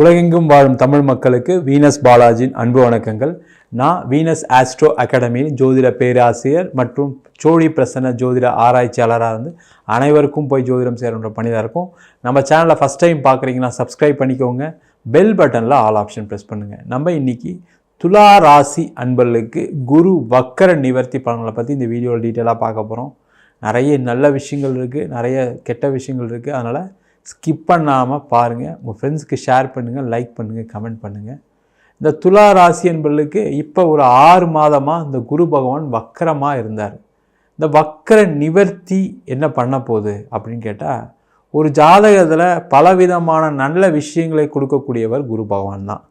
உலகெங்கும் வாழும் தமிழ் மக்களுக்கு வீனஸ் பாலாஜியின் அன்பு வணக்கங்கள். நான் வீனஸ் ஆஸ்ட்ரோ அகாடமியின் ஜோதிட பேராசிரியர் மற்றும் சோழி பிரசன்ன ஜோதிட ஆராய்ச்சியாளராக இருந்து அனைவருக்கும் போய் ஜோதிடம் சேருன்ற பணியாக இருக்கும். நம்ம சேனலை ஃபஸ்ட் டைம் பார்க்குறீங்கன்னா சப்ஸ்கிரைப் பண்ணிக்கோங்க. பெல் பட்டனில் ஆல் ஆப்ஷன் ப்ரெஸ் பண்ணுங்கள் நம்ம இன்றைக்கி துலா ராசி அன்பர்களுக்கு குரு வக்கர நிவர்த்தி பலன்களை பற்றி இந்த வீடியோவில் டீட்டெயிலாக பார்க்க போகிறோம் நிறைய நல்ல விஷயங்கள் இருக்குது நிறைய கெட்ட விஷயங்கள் இருக்குது அதனால் ஸ்கிப் பண்ணாமல் பாருங்கள் உங்கள் ஃப்ரெண்ட்ஸுக்கு ஷேர் பண்ணுங்கள் லைக் பண்ணுங்கள் கமெண்ட் பண்ணுங்கள் இந்த துலா ராசி என்பவர்களுக்கு இப்போ ஒரு ஆறு மாதமாக இந்த குரு பகவான் வக்கரமாக இருந்தார். இந்த வக்கர நிவர்த்தி என்ன பண்ண போகுது அப்படின்னு கேட்டால் ஒரு ஜாதகத்தில் பலவிதமான நல்ல விஷயங்களை கொடுக்கக்கூடியவர் குரு பகவான் தான்.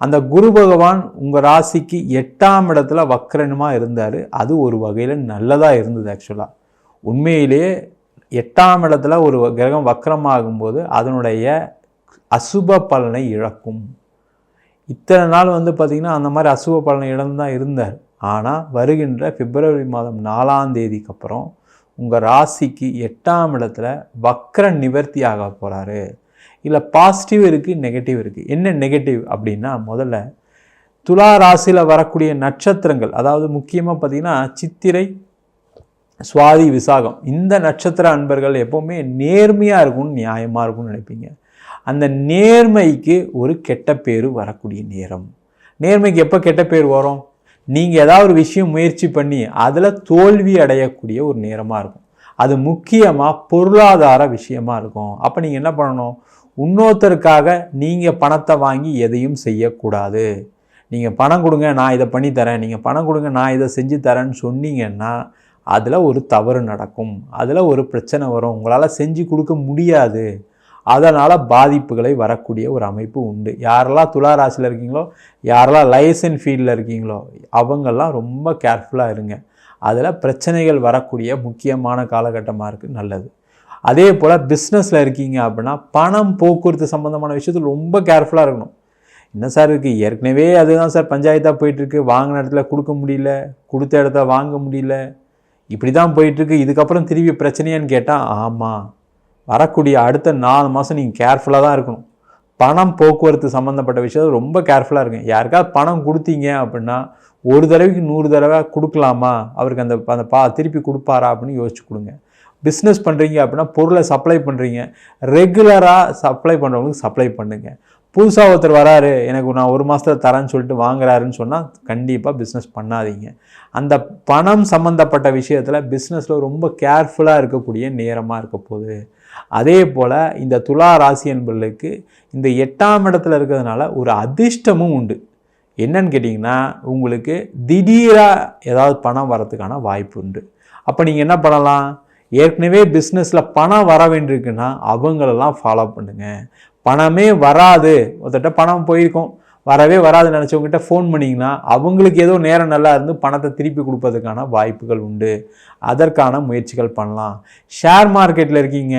அந்த குரு பகவான் உங்கள் ராசிக்கு எட்டாம் இடத்துல வக்கரனுமாக இருந்தார். அது ஒரு வகையில் நல்லதாக இருந்தது ஆக்சுவலாக உண்மையிலேயே எட்டாம் இடத்துல ஒரு கிரகம் வக்கரமாகும்போது அதனுடைய அசுப பலனை இழக்கும். இத்தனை நாள் வந்து பார்த்திங்கன்னா அந்த மாதிரி அசுப பலனை இழந்து தான் இருந்தார். ஆனால் வருகின்ற பிப்ரவரி மாதம் நாலாம் தேதிக்கு அப்புறம் உங்கள் ராசிக்கு எட்டாம் இடத்துல வக்கர நிவர்த்தி ஆக போகிறாரு இல்லை பாசிட்டிவ் இருக்குது நெகட்டிவ் இருக்குது என்ன நெகட்டிவ் அப்படின்னா முதல்ல துலா ராசியில் வரக்கூடிய நட்சத்திரங்கள் அதாவது முக்கியமாக பார்த்திங்கன்னா சித்திரை சுவாதி விசாகம். இந்த நட்சத்திர அன்பர்கள் எப்போவுமே நேர்மையாக இருக்கும்னு நியாயமாக இருக்கும்னு நினைப்பீங்க. அந்த நேர்மைக்கு ஒரு கெட்ட பேர் வரக்கூடிய நேரம். நேர்மைக்கு எப்போ கெட்ட பேர் வரும்? நீங்கள் ஏதாவது ஒரு விஷயம் முயற்சி பண்ணி அதில் தோல்வி அடையக்கூடிய ஒரு நேரமாக இருக்கும். அது முக்கியமாக பொருளாதார விஷயமா இருக்கும். அப்போ நீங்கள் என்ன பண்ணணும்? இன்னொருத்தருக்காக நீங்கள் பணத்தை வாங்கி எதையும் செய்யக்கூடாது. நீங்கள் பணம் கொடுங்க நான் இதை பண்ணித்தரேன் நீங்கள் பணம் கொடுங்க நான் இதை செஞ்சு தரேன்னு சொன்னீங்கன்னா அதில் ஒரு தவறு நடக்கும். அதில் ஒரு பிரச்சனை வரும். உங்களால் செஞ்சு கொடுக்க முடியாது. அதனால் பாதிப்புகளை வரக்கூடிய ஒரு அமைப்பு உண்டு. யாரெல்லாம் துலா ராசியில் இருக்கீங்களோ யாரெல்லாம் லைசன் ஃபீல்டில் இருக்கீங்களோ அவங்கெல்லாம் ரொம்ப கேர்ஃபுல்லாக இருங்க. அதில் பிரச்சனைகள் வரக்கூடிய முக்கியமான காலகட்டமாக இருக்குது நல்லது. அதே போல் பிஸ்னஸில் இருக்கீங்க அப்படின்னா பணம் போக்குவரத்து சம்மந்தமான விஷயத்தில் ரொம்ப கேர்ஃபுல்லாக இருக்கணும். என்ன சார் இருக்குது ஏற்கனவே அதுதான் சார் பஞ்சாயத்தாக போயிட்டுருக்கு வாங்கின இடத்துல கொடுக்க முடியல. கொடுத்த இடத்த வாங்க முடியல. இப்படி தான் போயிட்டுருக்கு இதுக்கப்புறம் திருப்பி பிரச்சனையான்னு கேட்டால் ஆமாம் வரக்கூடிய அடுத்த நாலு மாதம் நீங்கள் கேர்ஃபுல்லாக தான் இருக்கணும். பணம் போக்குவரத்து சம்மந்தப்பட்ட விஷயம் ரொம்ப கேர்ஃபுல்லாக இருக்கும் யாருக்காவது பணம் கொடுத்தீங்க அப்படின்னா ஒரு தடவைக்கு நூறு தடவை கொடுக்கலாமா? அவருக்கு அந்த அந்த பா திருப்பி கொடுப்பாரா அப்படின்னு யோசிச்சு கொடுங்க. பிஸ்னஸ் பண்ணுறீங்க அப்படின்னா பொருளை சப்ளை பண்ணுறீங்க ரெகுலராக சப்ளை பண்ணுறவங்களுக்கு சப்ளை பண்ணுங்கள் புதுசாக ஒருத்தர் வராரு எனக்கு நான் ஒரு மாதத்தில் தரேன்னு சொல்லிட்டு வாங்குறாருன்னு சொன்னால் கண்டிப்பாக பிஸ்னஸ் பண்ணாதீங்க. அந்த பணம் சம்மந்தப்பட்ட விஷயத்தில் பிஸ்னஸில் ரொம்ப கேர்ஃபுல்லாக இருக்கக்கூடிய நேரமாக இருக்க போகுது. அதே போல் இந்த துலா ராசி என்பர்களுக்கு இந்த எட்டாம் இடத்துல இருக்கிறதுனால ஒரு அதிர்ஷ்டமும் உண்டு. என்னன்னு கேட்டிங்கன்னா உங்களுக்கு திடீராக ஏதாவது பணம் வரதுக்கான வாய்ப்பு உண்டு. அப்போ நீங்கள் என்ன பண்ணலாம்? ஏற்கனவே பிஸ்னஸில் பணம் வர வேண்டியிருக்குன்னா அவங்களெல்லாம் ஃபாலோ பண்ணுங்கள் பணமே வராது. ஒருத்தட்ட பணம் போயிருக்கோம். வரவே வராதுன்னு நினச்சவங்ககிட்ட ஃபோன் பண்ணிங்கன்னா அவங்களுக்கு ஏதோ நேரம் நல்லா இருந்து பணத்தை திருப்பி கொடுப்பதற்கான வாய்ப்புகள் உண்டு. அதற்கான முயற்சிகள் பண்ணலாம். ஷேர் மார்க்கெட்டில் இருக்கீங்க.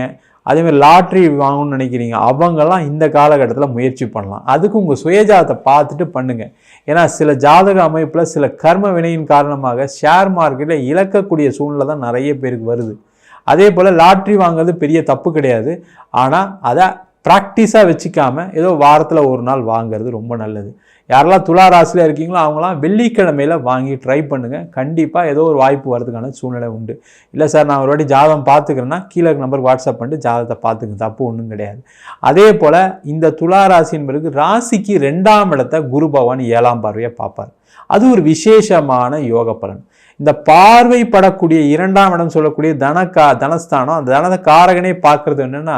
அதேமாதிரி லாட்ரி வாங்கணும்னு நினைக்கிறீங்க. அவங்கெல்லாம் இந்த காலகட்டத்தில் முயற்சி பண்ணலாம். அதுக்கு உங்கள் சுயஜாதத்தை பார்த்துட்டு பண்ணுங்கள் ஏன்னா சில ஜாதக அமைப்பில் சில கர்ம வினையின் காரணமாக ஷேர் மார்க்கெட்டில் இழக்கக்கூடிய சூழ்நிலை தான் நிறைய பேருக்கு வருது. அதே போல் லாட்ரி வாங்குறது பெரிய தப்பு கிடையாது. ஆனால் அதை ப்ராக்டிஸாக வச்சுக்காமல் ஏதோ வாரத்தில் ஒரு நாள் வாங்குறது ரொம்ப நல்லது. யாரெல்லாம் துலா ராசியில் இருக்கீங்களோ அவங்களாம் வெள்ளிக்கிழமையில் வாங்கி ட்ரை பண்ணுங்கள் கண்டிப்பாக ஏதோ ஒரு வாய்ப்பு வரதுக்கான சூழ்நிலை உண்டு. இல்லை சார் நான் ஒரு வாட்டி ஜாதகம் பார்த்துக்கிறேன்னா கீழே நம்பருக்கு வாட்ஸ்அப் பண்ணிட்டு ஜாதகத்தை பார்த்துங்க தப்பு ஒன்றும் கிடையாது. அதே போல் இந்த துலா ராசி என்பதுக்கு ராசிக்கு ரெண்டாம் இடத்த குரு பகவான் ஏழாம் பார்வையை பார்ப்பார். அது ஒரு விசேஷமான யோக பலன். இந்த பார்வைப்படக்கூடிய இரண்டாம் இடம் சொல்லக்கூடிய தனக்கா தனஸ்தானம் அந்த தனத காரகனே பார்க்கறது என்னென்னா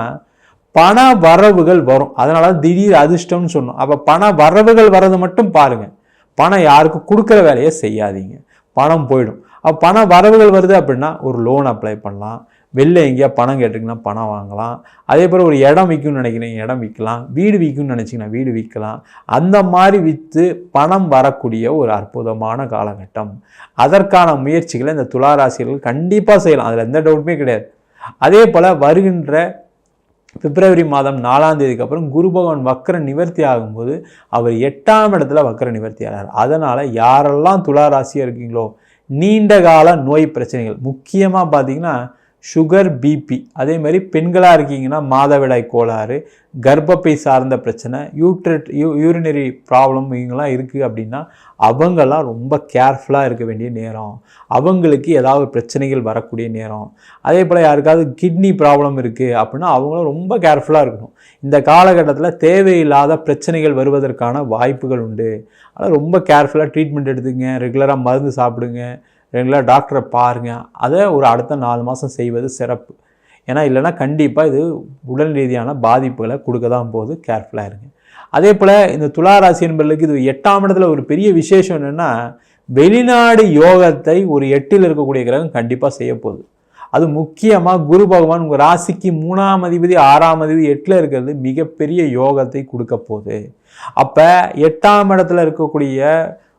பண வரவுகள் வரும். அதனால திடீர் அதிர்ஷ்டம்னு சொன்னோம். அப்போ பண வரவுகள் வர்றது மட்டும் பாருங்க. பணம் யாருக்கும் கொடுக்குற வேலையை செய்யாதீங்க. பணம் போயிடும். அப்போ பண வரவுகள் வருது அப்படின்னா ஒரு லோன் அப்ளை பண்ணலாம். வெளில எங்கேயா பணம் கேட்டிங்கன்னா பணம் வாங்கலாம். அதே போல் ஒரு இடம் விற்கும்னு நினைக்கிறீங்க இடம் விற்கலாம். வீடு விற்கும்னு நினச்சிங்கன்னா வீடு விற்கலாம். அந்த மாதிரி விற்று பணம் வரக்கூடிய ஒரு அற்புதமான காலகட்டம். அதற்கான முயற்சிகளை இந்த துளாராசிகள் கண்டிப்பாக செய்யலாம். அதில் எந்த டவுட்டுமே கிடையாது. அதே போல் வருகின்ற பிப்ரவரி மாதம் நாலாம் தேதிக்கு அப்புறம் குரு பகவான் வக்கர நிவர்த்தி ஆகும்போது அவர் எட்டாம் இடத்துல வக்கர நிவர்த்தி ஆகிறார் அதனால் யாரெல்லாம் துலா ராசியாக இருக்கீங்களோ நீண்ட கால நோய் பிரச்சனைகள் முக்கியமாக பார்த்தீங்கன்னா சுகர் பிபி அதே மாதிரி பெண்களாக இருக்கீங்கன்னா மாதவிடாய் கோளாறு கர்ப்பப்பை சார்ந்த பிரச்சனை யூட்ரட் யூ யூரினரி ப்ராப்ளம் இவங்கெல்லாம் இருக்குது அப்படின்னா அவங்கெல்லாம் ரொம்ப கேர்ஃபுல்லாக இருக்க வேண்டிய நேரம். அவங்களுக்கு ஏதாவது பிரச்சனைகள் வரக்கூடிய நேரம். அதே போல் யாருக்காவது கிட்னி ப்ராப்ளம் இருக்குது அப்படின்னா அவங்களும் ரொம்ப கேர்ஃபுல்லாக இருக்கணும். இந்த காலகட்டத்தில் தேவையில்லாத பிரச்சனைகள் வருவதற்கான வாய்ப்புகள் உண்டு. ஆனால் ரொம்ப கேர்ஃபுல்லாக ட்ரீட்மெண்ட் எடுத்துங்க ரெகுலராக மருந்து சாப்பிடுங்க. ரெகுலராக டாக்டரை பாருங்கள் அதை ஒரு அடுத்த நாலு மாதம் செய்வது சிறப்பு. ஏன்னா இல்லைன்னா கண்டிப்பாக இது உடல் ரீதியான பாதிப்புகளை கொடுக்க தான் போகுது. கேர்ஃபுல்லாக இருங்க. அதே போல் இந்த துளாராசி என்பர்களுக்கு இது எட்டாம் இடத்துல ஒரு பெரிய விசேஷம் என்னென்னா வெளிநாடு யோகத்தை ஒரு எட்டில் இருக்கக்கூடிய கிரகம் கண்டிப்பாக செய்ய போகுது. அது முக்கியமாக குரு பகவான் உங்கள் ராசிக்கு மூணாம் அதிபதி ஆறாம் அதிபதி எட்டில் இருக்கிறது மிகப்பெரிய யோகத்தை கொடுக்க போகுது. அப்போ எட்டாம் இடத்துல இருக்கக்கூடிய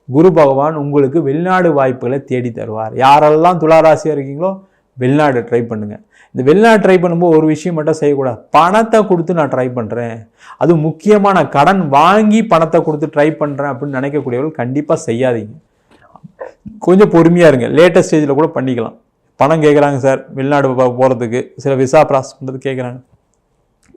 குரு பகவான் உங்களுக்கு வெளிநாடு வாய்ப்புகளை தேடி தருவார். யாரெல்லாம் துளாராசியாக இருக்கீங்களோ வெளிநாடு ட்ரை பண்ணுங்கள் இந்த வெளிநாடு ட்ரை பண்ணும்போது ஒரு விஷயம் மட்டும் செய்யக்கூடாது. பணத்தை கொடுத்து நான் ட்ரை பண்ணுறேன் அது முக்கியமாக நான் கடன் வாங்கி பணத்தை கொடுத்து ட்ரை பண்ணுறேன் அப்படின்னு நினைக்கக்கூடியவர்கள் கண்டிப்பாக செய்யாதீங்க. கொஞ்சம் பொறுமையாக இருங்க. லேட்டஸ்ட் ஸ்டேஜில் கூட பண்ணிக்கலாம். பணம் கேட்குறாங்க சார் வெளிநாடு போகிறதுக்கு சில விசா ப்ராசஸ் பண்ணுறது கேட்குறாங்க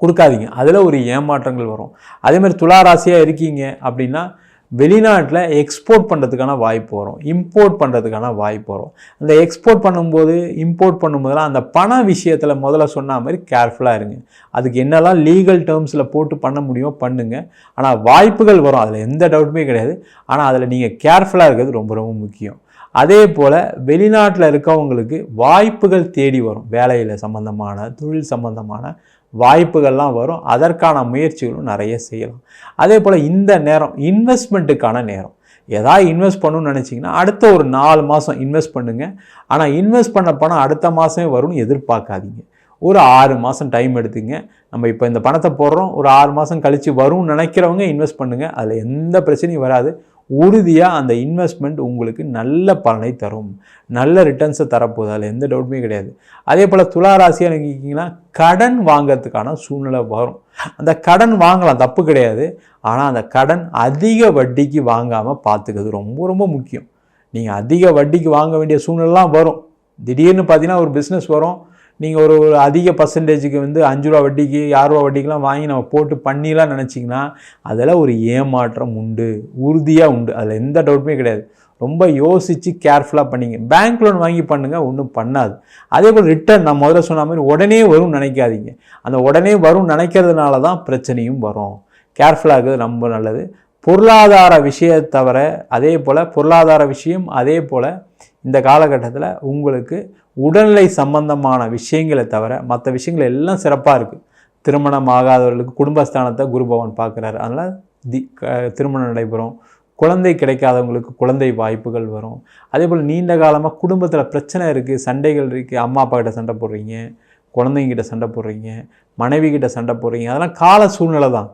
கொடுக்காதீங்க. அதில் ஒரு ஏமாற்றங்கள் வரும். அதே மாதிரி துளாராசியாக இருக்கீங்க அப்படின்னா வெளிநாட்டில் எக்ஸ்போர்ட் பண்ணுறதுக்கான வாய்ப்பு வரும். இம்போர்ட் பண்ணுறதுக்கான வாய்ப்பு வரும். அந்த எக்ஸ்போர்ட் பண்ணும்போது இம்போர்ட் பண்ணும்போதெல்லாம் அந்த பண விஷயத்தில் முதல்ல சொன்ன மாதிரி கேர்ஃபுல்லாக இருங்க. அதுக்கு என்னெல்லாம் லீகல் டேர்ம்ஸில் போட்டு பண்ண முடியுமோ பண்ணுங்கள் ஆனால் வாய்ப்புகள் வரும். அதில் எந்த டவுட்டுமே கிடையாது. ஆனால் அதில் நீங்கள் கேர்ஃபுல்லாக இருக்கிறது ரொம்ப ரொம்ப முக்கியம். அதே போல் வெளிநாட்டில் இருக்கவங்களுக்கு வாய்ப்புகள் தேடி வரும். வேலையில் சம்மந்தமான தொழில் சம்மந்தமான வாய்ப்புகள்லாம் வரும். அதற்கான முயற்சிகளும் நிறைய செய்யலாம். அதே போல் இந்த நேரம் இன்வெஸ்ட்மெண்ட்டுக்கான நேரம். எதாவது இன்வெஸ்ட் பண்ணணும்னு நினச்சிங்கன்னா அடுத்த ஒரு நாலு மாதம் இன்வெஸ்ட் பண்ணுங்கள் ஆனால் இன்வெஸ்ட் பண்ண பணம் அடுத்த மாதமே வரும்னு எதிர்பார்க்காதீங்க. ஒரு ஆறு மாதம் டைம் எடுத்துங்க. நம்ம இப்போ இந்த பணத்தை போடுறோம். ஒரு ஆறு மாதம் கழித்து வரும்னு நினைக்கிறவங்க இன்வெஸ்ட் பண்ணுங்கள் அதில் எந்த பிரச்சனையும் வராது. உறுதியாக அந்த இன்வெஸ்ட்மெண்ட் உங்களுக்கு நல்ல பலனை தரும். நல்ல ரிட்டர்ன்ஸை தரப்போகுது. அதில் எந்த டவுட்டுமே கிடையாது. அதே போல் துளாராசியாக நினைக்கிங்கன்னா கடன் வாங்கிறதுக்கான சூழ்நிலை வரும். அந்த கடன் வாங்கலாம் தப்பு கிடையாது. ஆனால் அந்த கடன் அதிக வட்டிக்கு வாங்காமல் பார்த்துக்கிறது ரொம்ப ரொம்ப முக்கியம். நீங்கள் அதிக வட்டிக்கு வாங்க வேண்டிய சூழ்நிலாம் வரும். திடீர்னு பார்த்தீங்கன்னா ஒரு பிஸ்னஸ் வரும். நீங்கள் ஒரு ஒரு அதிக பர்சன்டேஜுக்கு வந்து அஞ்சு ரூபா வட்டிக்கு ஆறு ரூபா வட்டிக்கெலாம் வாங்கி நம்ம போட்டு பண்ணிலாம் நினச்சிங்கன்னா அதில் ஒரு ஏமாற்றம் உண்டு உறுதியாக உண்டு. அதில் எந்த டவுட்டுமே கிடையாது. ரொம்ப யோசித்து கேர்ஃபுல்லாக பண்ணிங்க. பேங்க் லோன் வாங்கி பண்ணுங்கள் ஒன்றும் பண்ணாது. அதே போல் ரிட்டர்ன் நான் முதல்ல சொன்ன மாதிரி உடனே வரும்னு நினைக்காதீங்க. அந்த உடனே வரும்னு நினைக்கிறதுனால தான் பிரச்சனையும் வரும். கேர்ஃபுல்லாக இருக்கிறது ரொம்ப நல்லது. பொருளாதார விஷயத்தவிர அதே போல் பொருளாதார விஷயம் அதே போல் இந்த காலகட்டத்தில் உங்களுக்கு உடல்நிலை சம்பந்தமான விஷயங்களை தவிர மற்ற விஷயங்கள் எல்லாம் சிறப்பாக இருக்குது திருமணம் ஆகாதவர்களுக்கு குடும்பஸ்தானத்தை குருபவன் பார்க்குறாரு. அதனால் தி திருமணம் நடைபெறும். குழந்தை கிடைக்காதவங்களுக்கு குழந்தை வாய்ப்புகள் வரும். அதே போல் நீண்ட காலமாக குடும்பத்தில் பிரச்சனை இருக்குது சண்டைகள் இருக்குது அம்மா அப்பா கிட்ட சண்டை போடுறீங்க குழந்தைங்கிட்ட சண்டை போடுறீங்க மனைவி கிட்ட சண்டை போடுறீங்க. அதெல்லாம் கால சூழ்நிலை தான்.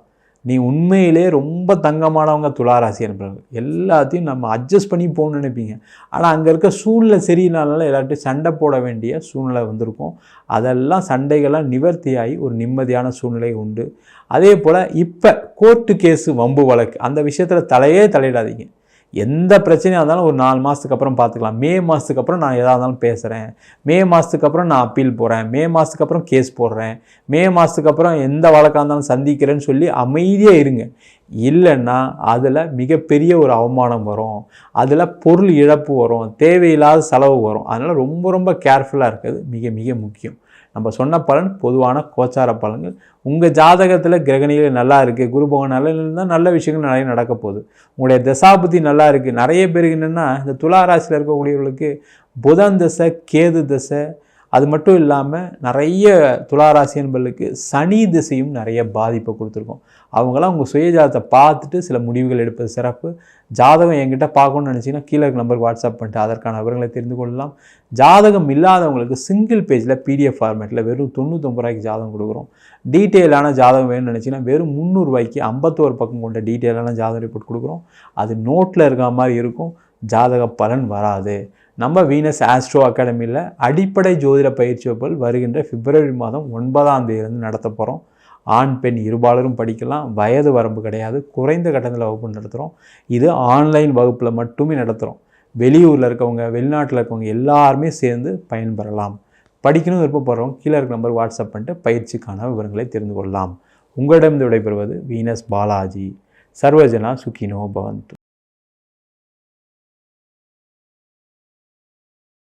நீ உண்மையிலே ரொம்ப தங்கமானவங்க துளாராசி அனுப்புறாங்க எல்லாத்தையும் நம்ம அட்ஜஸ்ட் பண்ணி போகணும்னு நினைப்பீங்க. ஆனால் அங்கே இருக்க சூழ்நிலை சரியினால எல்லார்ட்டையும் சண்டை போட வேண்டிய சூழ்நிலை வந்திருக்கும். அதெல்லாம் சண்டைகள்லாம் நிவர்த்தியாகி ஒரு நிம்மதியான சூழ்நிலை உண்டு. அதே போல் இப்போ கோர்ட்டு கேஸு வம்பு வழக்கு அந்த விஷயத்தில் தலையே தலையிடாதீங்க. எந்த பிரச்சனையாக இருந்தாலும் ஒரு நாலு மாதத்துக்கு அப்புறம் பார்த்துக்கலாம். மே மாதத்துக்கு அப்புறம் நான் எதாக இருந்தாலும் பேசுகிறேன் மே மாதத்துக்கு அப்புறம் நான் அப்பீல் போகிறேன் மே மாதத்துக்கு அப்புறம் கேஸ் போடுறேன். மே மாதத்துக்கு அப்புறம் எந்த வழக்காக இருந்தாலும் சந்திக்கிறேன்னு சொல்லி அமைதியாக இருங்க. இல்லைன்னா அதில் மிகப்பெரிய ஒரு அவமானம் வரும். அதில் பொருள் இழப்பு வரும். தேவையில்லாத செலவு வரும். அதனால் ரொம்ப ரொம்ப கேர்ஃபுல்லாக இருக்கிறது மிக மிக முக்கியம். நம்ம சொன்ன பலன் பொதுவான கோச்சார பலன்கள். உங்கள் ஜாதகத்தில் கிரகணிகள் நல்லா இருக்குது குரு பகவான் நல்ல இருந்தால் நல்ல விஷயங்கள் நிறைய நடக்க போகுது. உங்களுடைய தசாபுத்தி நல்லா இருக்குது நிறைய பேருக்கு என்னென்னா இந்த துளாராசியில் இருக்கக்கூடியவர்களுக்கு புதன் தசை கேது தசை அது மட்டும் இல்லாமல் நிறைய துளாராசி என்பர்களுக்கு சனி திசையும் நிறைய பாதிப்பை கொடுத்துருக்கோம். அவங்களாம் உங்கள் சுயஜாதத்தை பார்த்துட்டு சில முடிவுகள் எடுப்பது சிறப்பு. ஜாதகம் என்கிட்ட பார்க்கணும்னு நினச்சிங்கன்னா கீழே நம்பருக்கு வாட்ஸ்அப் பண்ணிட்டு அதற்கான விவரங்களை தெரிந்து கொள்ளலாம். ஜாதகம் இல்லாதவங்களுக்கு சிங்கிள் பேஜில் பிடிஎஃப் ஃபார்மேட்டில் வெறும் தொண்ணூத்தொம்பது ரூபாய்க்கு ஜாதகம் கொடுக்குறோம். டீட்டெயிலான ஜாதகம் வேணும்னு நினச்சிங்கன்னா வெறும் முந்நூறுரூவாய்க்கு ஐம்பத்தோரு பக்கம் கொண்ட டீட்டெயிலான ஜாதக ரிப்போர்ட் கொடுக்குறோம். அது நோட்டில் இருக்கிற மாதிரி இருக்கும். ஜாதக பலன் வராது. நம்ம வீனஸ் ஆஸ்ட்ரோ அகாடமியில் அடிப்படை ஜோதிட பயிற்சி வகுப்புகள் வருகின்ற பிப்ரவரி மாதம் ஒன்பதாம் தேதியிலிருந்து நடத்த போகிறோம் ஆண் பெண் இருபாலரும் படிக்கலாம். வயது வரம்பு கிடையாது. குறைந்த கட்டணத்தில் வகுப்பு நடத்துகிறோம் இது ஆன்லைன் வகுப்பில் மட்டுமே நடத்துகிறோம் வெளியூரில் இருக்கவங்க வெளிநாட்டில் இருக்கவங்க எல்லாருமே சேர்ந்து பயன்பெறலாம். படிக்கணும் விருப்பப்படுறவங்க கீழே இருக்க நம்பர் வாட்ஸ்அப் பண்ணிட்டு பயிற்சிக்கான விவரங்களை தெரிந்து கொள்ளலாம். உங்களிடம் விடைபெறுவது வீனஸ் பாலாஜி சர்வஜனா சுகினோ பவந்து.